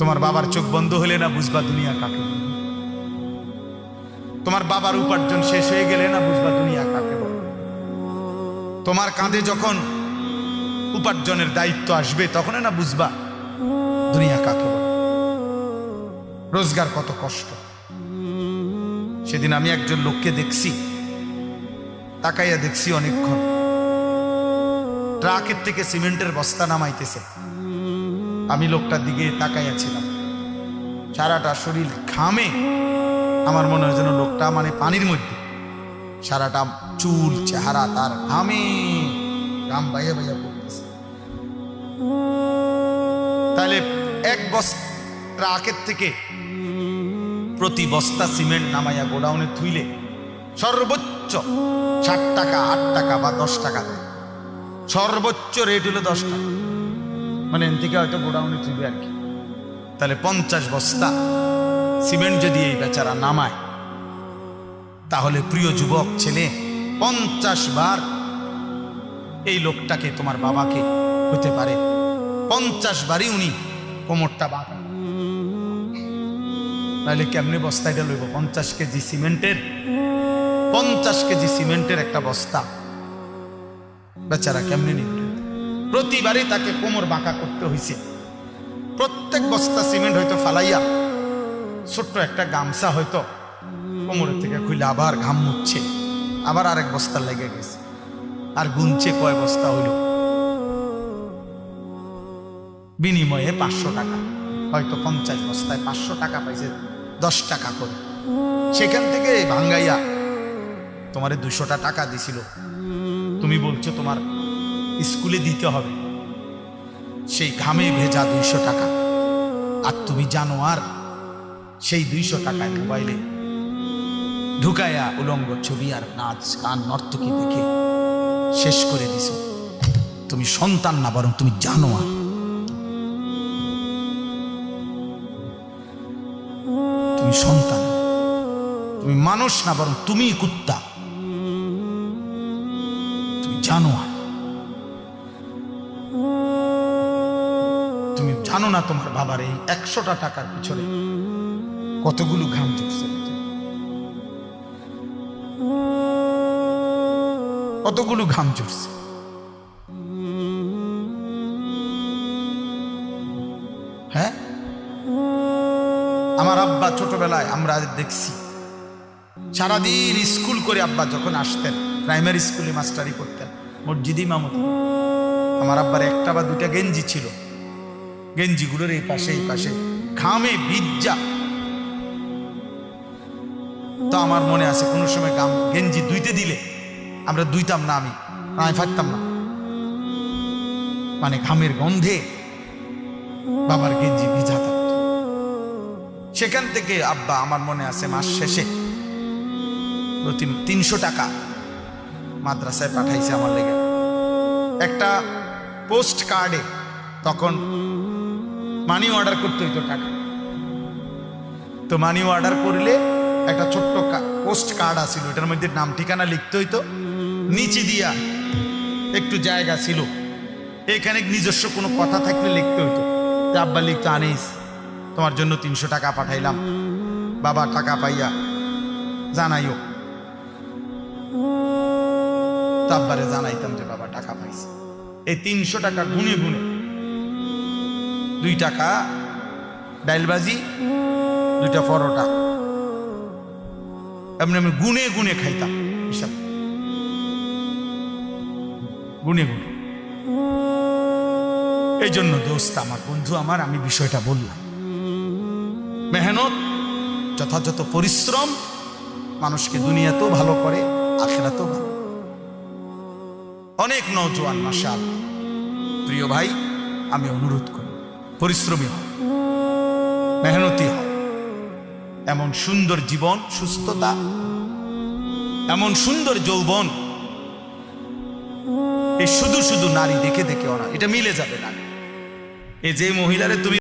তোমার বাবার চোখ বন্ধ হলে না বুঝবা দুনিয়া কাকে। তোমার বাবার উপার্জন শেষ হয়ে গেলে না বুঝবা দুনিয়া কাকে। তোমার কাঁধে যখন উপার্জনের দায়িত্ব আসবে, তখন না বুঝবা দুনিয়া কাকে। রোজগার কত কষ্ট সেদিন আমি একজন লোককে দেখছি, তাকাইয়া দেখছি অনেকক্ষণ ট্রাকের থেকে সিমেন্টের বস্তা নামাইতেছে আমি লোকটার দিকে তাকাইয়াছিলাম সারাটা শরীর ঘামে। আমার মনে হয় যেন লোকটা মানে পানির মধ্যে। সারাটা চুল, চেহারা তার ঘামে। ঘাম বাইয়া বাইয়া পড়তেছে। তাহলে এক বস্তা ট্রাকের থেকে প্রতি বস্তা সিমেন্ট নামাইয়া গোডাউনে থুইলে সর্বোচ্চ ষাট টাকা, আট টাকা বা দশ টাকা দেয়। সর্বোচ্চ রেট হলো দশ টাকা। মানে এন থেকে হয়তো গোডাউনে থুইবে আর কি। তাহলে পঞ্চাশ বস্তা সিমেন্ট যদি এই বেচারা নামায়, তাহলে প্রিয় যুবক ছেলে, পঞ্চাশ বার এই লোকটাকে, তোমার বাবাকে হতে পারে। পঞ্চাশ বারই উনি কোমরটা বাঁকা নাহলে কেমনে বস্তাটা লইব? পঞ্চাশ কেজি সিমেন্টের, পঞ্চাশ কেজি সিমেন্টের একটা বস্তা। বেচারা কেমনে নিবে? প্রতিবারই তাকে কোমর বাঁকা করতে হয়েছে প্রত্যেক বস্তা সিমেন্ট হয়তো ফালাইয়া ছোট্ট একটা গামছা হয়তো কোমরের থেকে খুলে আবার ঘাম মুচ্ছে আবার আরেক বস্তা লেগে গেছে। আর গুনছে কয় বস্তা হইল? বিনিময়ে পাঁচশো টাকা। হয়তো পঞ্চাশ বস্তায় পাঁচশো টাকা পাইছে, দশ টাকা করে। সেখান থেকে ভাঙ্গাইয়া তোমারে দুশোটা টাকা দিছিল। তুমি বলছো তোমার স্কুলে দিতে হবে। সেই ঘামে ভেজা দুইশো টাকা। আর তুমি জানো আর, সেই দুইশো টাকায় মোবাইলে ঢুকায়া উলঙ্গ ছবি আর নাচ গান নর্তকী দেখে শেষ করে দিছ। তুমি সন্তান না, বরং তুমি জানো আর। তুমি সন্তান, তুমি মানুষ না, বরং তুমি কুত্তা। তুমি জানো আর। জানো না তোমার বাবার এই একশোটা টাকার পিছনে কতগুলো ঘাম ঝুঁকছে কতগুলো ঘাম ঝরছে হ্যাঁ? আমার আব্বা ছোটবেলায় আমরা দেখছি, সারাদিন স্কুল করে আব্বা যখন আসতেন, প্রাইমারি স্কুলে মাস্টারি করতেন, মসজিদি মামুদ আমার আব্বার একটা বা দুটা গেঞ্জি ছিল। গেঞ্জিগুলোর এই পাশে এই পাশে। ঘামে বিজ্জা। তো আমার মনে আছে, কোনো সময় গাম গেঞ্জি দুইতে দিলে আমরা দুইতাম না আমি আমি ফাটতাম না। মানে ঘামের গন্ধে বাবার গেঞ্জি ভিজা থাকতো। সেখান থেকে, আব্বা, আমার মনে আছে, মাস শেষে তিনশো টাকা মাদ্রাসায় পাঠাইছে আমার লেগে। একটা পোস্ট কার্ডে তখন মানি অর্ডার করতে হইতো টাকা। তো মানি অর্ডার করলে একটা ছোট্ট পোস্ট কার্ড আছিল এটার মধ্যে নাম, ঠিকানা লিখতে হইতো। নিচে দিয়া একটু জায়গা ছিল। এখানে নিজস্ব কোনো কথা থাকলে লিখতে হইতো। আব্বা লিখতো, আনিস, তোমার জন্য তিনশো টাকা পাঠাইলাম। বাবা, টাকা পাইয়া জানাইও। আব্বারে জানাইতাম যে বাবা, টাকা পাইছে। এই তিনশো টাকা গুনে গুনে দুই টাকা ডাইলবাজি দুইটা পরোটা। এমনি আমি গুনে গুনে খাইতাম, হিসাব। গুনে গুনে। এই জন্য দোস্ত, আমার বন্ধু, আমার, আমি বিষয়টা বললাম। মেহনত, যথাযথ পরিশ্রম, মানুষকে দুনিয়াতেও ভালো করে, আখেরাতেও ভালো। অনেক নৌজওয়ান মাসাল প্রিয় ভাই, আমি অনুরোধ করি। পরিশ্রমী মেহনতি হও এমন সুন্দর জীবন, সুস্থতা, এমন সুন্দর যৌবন, এই শুধু শুধু নারী দেখে দেখে ওরা, এটা মিলে যাবে না। এ যে মহিলারে তুমি